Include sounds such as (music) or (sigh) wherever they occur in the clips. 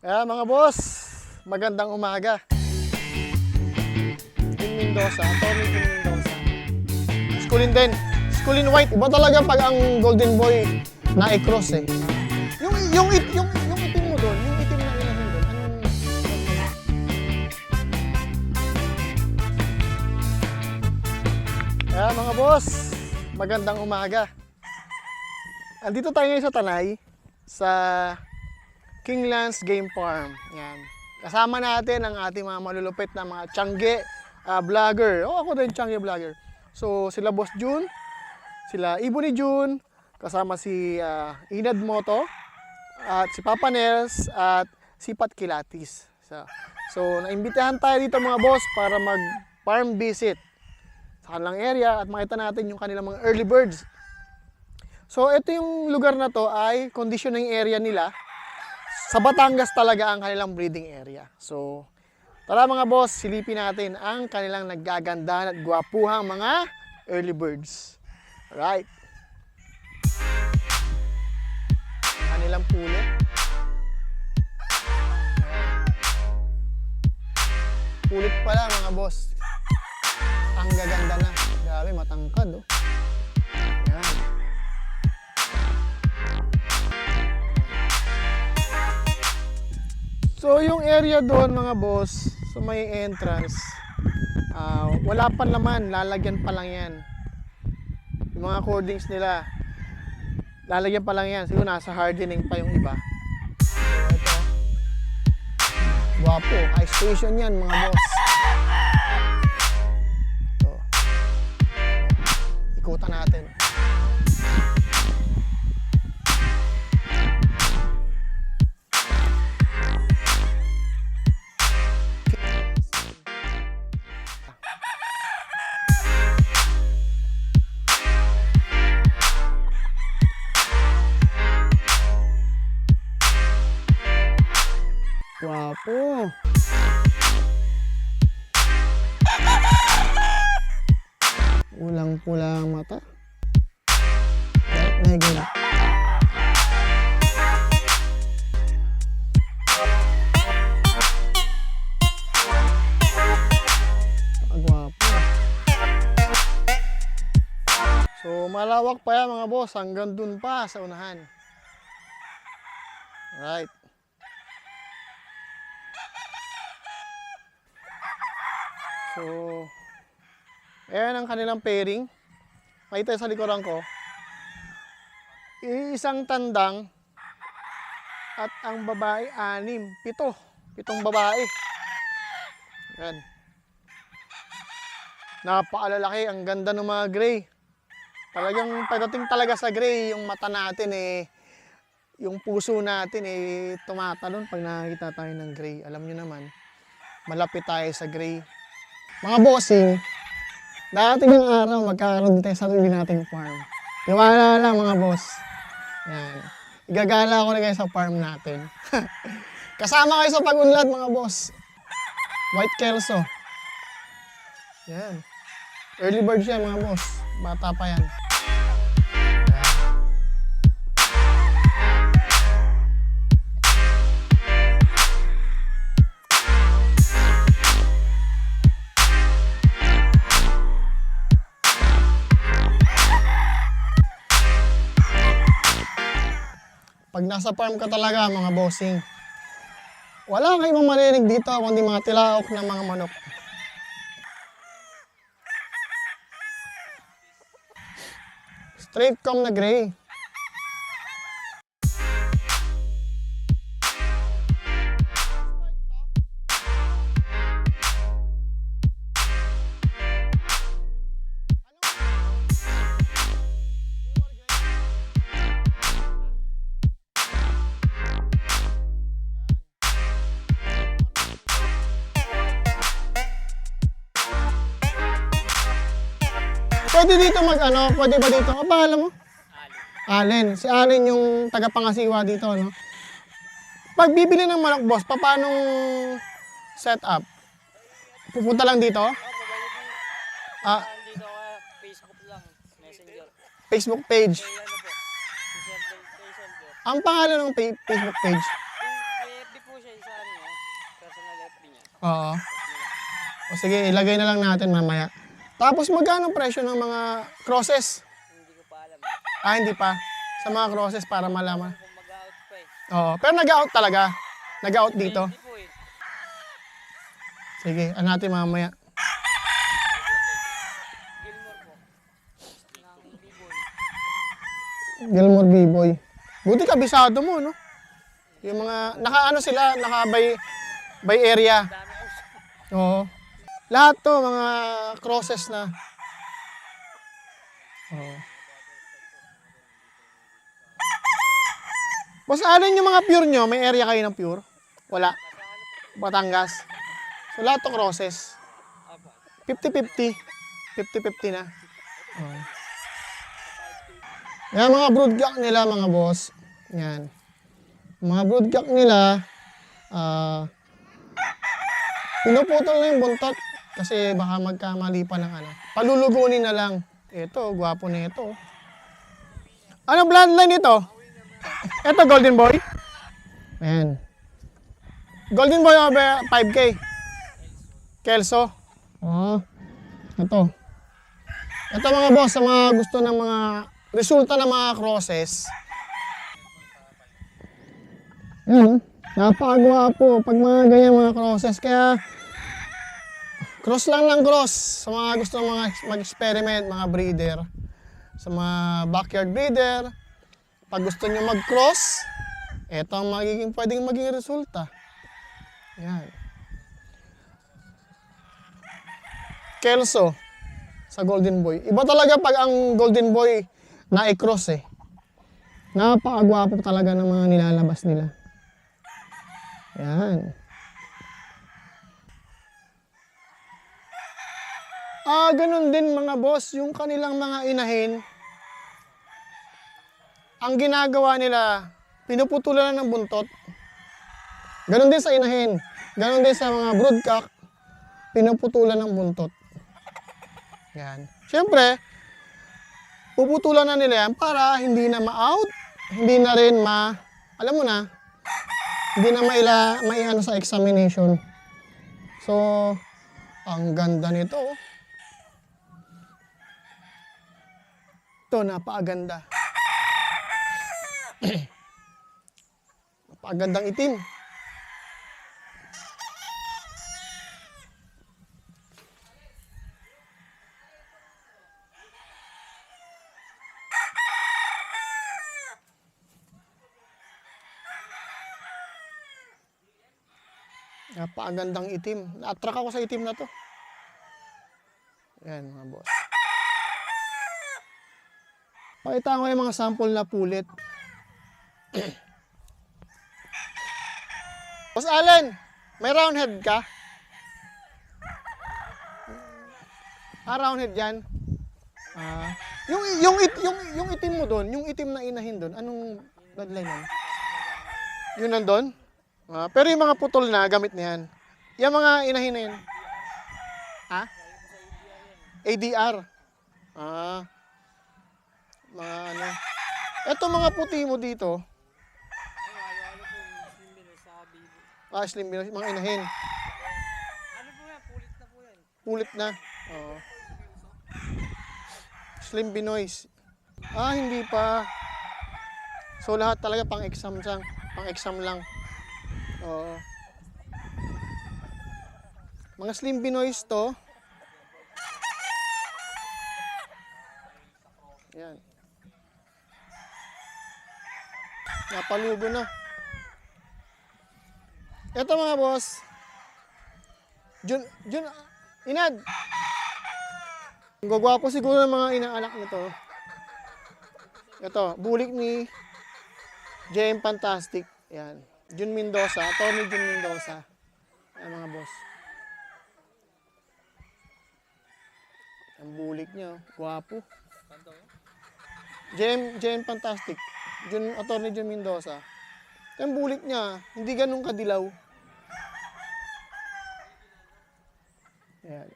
Kaya mga boss, magandang umaga. Team Mendoza, Tommy Team Mendoza. Skulin din. Skulin white. Iba talaga pag ang golden boy na i-cross eh. Yung, yung, it, yung, yung itim mo doon, yung itim na inahin doon, anong... Kaya mga boss, magandang umaga. Andito tayo ngayon sa Tanay, sa Kinglands Game Farm. Yan. Kasama natin ang ating mga malulupit na mga tiyangge ah, vlogger. O ako din tiyangge vlogger. So sila Boss June, sila Ibo ni June, kasama si ah, Inad Moto, at si Papa Nels, at si Pat Kilatis. So, so naimbitahan tayo dito mga boss para mag farm visit sa kanilang area at makita natin yung kanilang mga early birds. So ito yung lugar na to ay conditioning area nila sa Batangas talaga ang kanilang breeding area. So, tara mga boss, silipin natin ang kanilang naggagandahan at gwapuhang mga early birds. Alright. Kanilang pulo. Pulit pala mga boss. Ang gaganda na. Grabe, matangkad oh. So yung area doon mga boss, sa may entrance, ah, wala pa naman, lalagyan pa lang yan. Yung mga cordings nila, lalagyan pa lang yan. Siguro nasa hardening pa yung iba. So ito, guwapo, high station yan mga boss. Pulang-pula ang mata. Ang gwapo. So, malawak pa yan mga boss. Hanggang dun pa sa unahan. Right. So, ayan ang kanilang pairing. Makita sa likuran ko. Isang tandang at ang babae anim. Pito. Pitong babae. Yan. Napakalalaki. Ang ganda ng mga gray. Talagang pagdating talaga sa gray, yung mata natin eh, yung puso natin eh, tumatalon pag nakakita tayo ng gray. Alam nyo naman, malapit tayo sa gray. Mga bossing, dating ng araw, magkakaroon tayo sa sarili nating farm. Tiwala lang mga boss. Yan. Igagala ko na kayo sa farm natin. (laughs) Kasama kayo sa pag-unlad mga boss. White Kelso. Yan. Early bird siya mga boss. Bata pa yan. Pag nasa farm ka talaga mga bossing, wala ibang marinig dito kundi mga tilaok ng mga manok. Straight com na gray. Pwede dito mag ano, pwede ba dito? Ang pangalan mo? Allen. Si Allen yung tagapangasiwa dito, no? Pag bibili ng manok, boss, paano setup? Pupunta lang dito? Ah, Dito ka, Facebook lang, Messenger. Facebook page. Ano. Ang pangalan ng Facebook page? FB po siya, Oo. O sige, ilagay na lang natin mamaya. Tapos magkano presyo ng mga crosses? Hindi ko pa alam. Ah, hindi pa. Sa mga crosses para malaman. Kung mag-out pa. Oo. Pero nag-out talaga. Nag-out dito. Sige, ano natin mamaya. Gilmore po. Ng B-boy. Buti kabisado mo, no? Yung mga, naka-ano sila, naka-by, by area. Dami po. Oo. Lahat to, mga crosses na. Oo. Boss, alin yung mga pure nyo? May area kayo ng pure? Wala. Batangas. So, lahat to crosses. Apa. 50-50. 50-50 na. Oo. Yan mga broodcock nila mga boss. Yan. Mga broodcock nila, ah, pinuputol na yung buntot kasi baka magkamali pa ng ano. Palulugunin na lang. Ito, gwapo na ito. Ano bloodline ito? Ito, Golden Boy? Ayan. Golden Boy over 5K. Kelso. Oh. Ito. Ito mga boss, sa mga gusto ng mga resulta ng mga crosses. Yan, oh. napakagwapo pag mga ganyan mga crosses. Kaya, cross lang lang cross sa mga gusto mga mag-experiment, mga breeder. Sa mga backyard breeder, pag gusto nyo mag-cross, ito ang magiging, pwedeng maging resulta. Yan. Kelso sa Golden Boy. Iba talaga pag ang Golden Boy na i-cross eh. Napakagwapo talaga ng mga nilalabas nila. Yan. Ah, ganun din mga boss, yung kanilang mga inahin, ang ginagawa nila, pinuputulan ng buntot. Ganun din sa inahin. Ganun din sa mga broodcock, pinuputulan ng buntot. Yan. Siyempre, puputulan na nila yan para hindi na ma-out, hindi na rin ma, alam mo na, hindi na maila, maiano sa examination. So, ang ganda nito. oh. Ito, napakaganda. (clears throat) napakagandang itim. Napakagandang itim. Na-attract ako sa itim na to. Yan mga boss. Pakita ko yung mga sample na pulit. (clears throat) boss Allen, may round head ka? Ah, round head yan. Ah, yung yung it, yung yung itim mo doon, yung itim na inahin doon, anong bloodline yan? Yun nandun? Ah, pero yung mga putol na, gamit na yan. Yung mga inahin na yun. Ha? ADR. Ah. Mga ano. Eto mga puti mo dito. Ah, slim Binoy, mga inahin. Ano po yan? Pulit na po yan. Pulit na. Oo. Slim Binoys. Ah, hindi pa. So lahat talaga pang exam lang. Pang exam lang. Oo. Mga Slim Binoys to. Yan. Napalugo na. Ito mga boss. Jun, Jun, Inad. Ang gagwapo siguro ng mga inaanak nito. Ito, bulik ni JM Fantastic. Yan. Jun Mendoza, Tony Jun Mendoza. Yan mga boss. Ang bulik niya, gwapo. JM, JM Fantastic. Jun, Attorney Jun Mendoza. Yung bulik niya, hindi ganun kadilaw. Yan.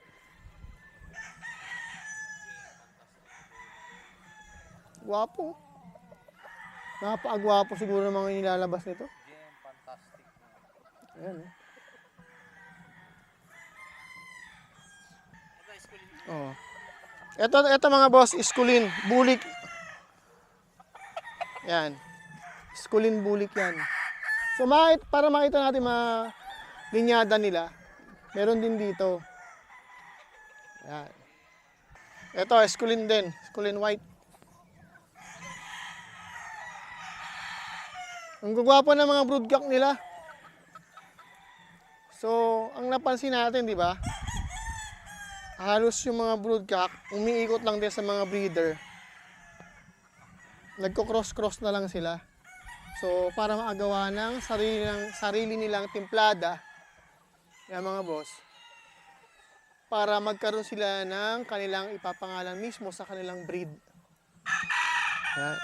Gwapo. Napakagwapo siguro ng mga nilalabas nito. Ayan. eh. Oh. Ito, ito mga boss, iskulin, bulik. Yan. Iskulin, bulik yan. So, makit, para makita natin mga linyada nila, meron din dito. Yan. Ito, eskulin din. Eskulin white. Ang gugwapo ng mga broodcock nila. So, ang napansin natin, di ba? Halos yung mga broodcock, umiikot lang din sa mga breeder. Nagko-cross-cross na lang sila. So, para maagawa ng sarili, ng, sarili nilang timplada, yan mga boss, para magkaroon sila ng kanilang ipapangalan mismo sa kanilang breed. Yan.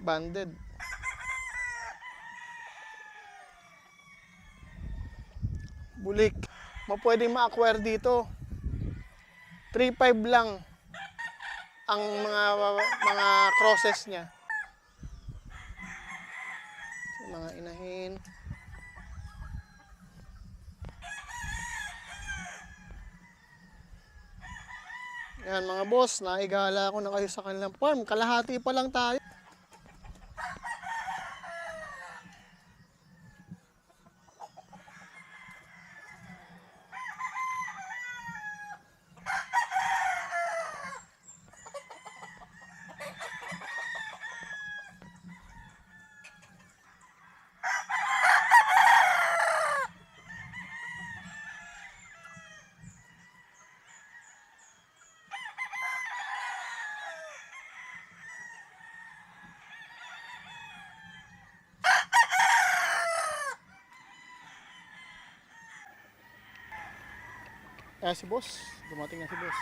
Banded. Bulik. Mo pwedeng ma-acquire dito. 3.5 lang ang mga mga crosses niya. So, mga inahin. Yan mga boss, naigala ko na kayo sa kanilang farm. Kalahati pa lang tayo. Kaya si boss, dumating na si boss.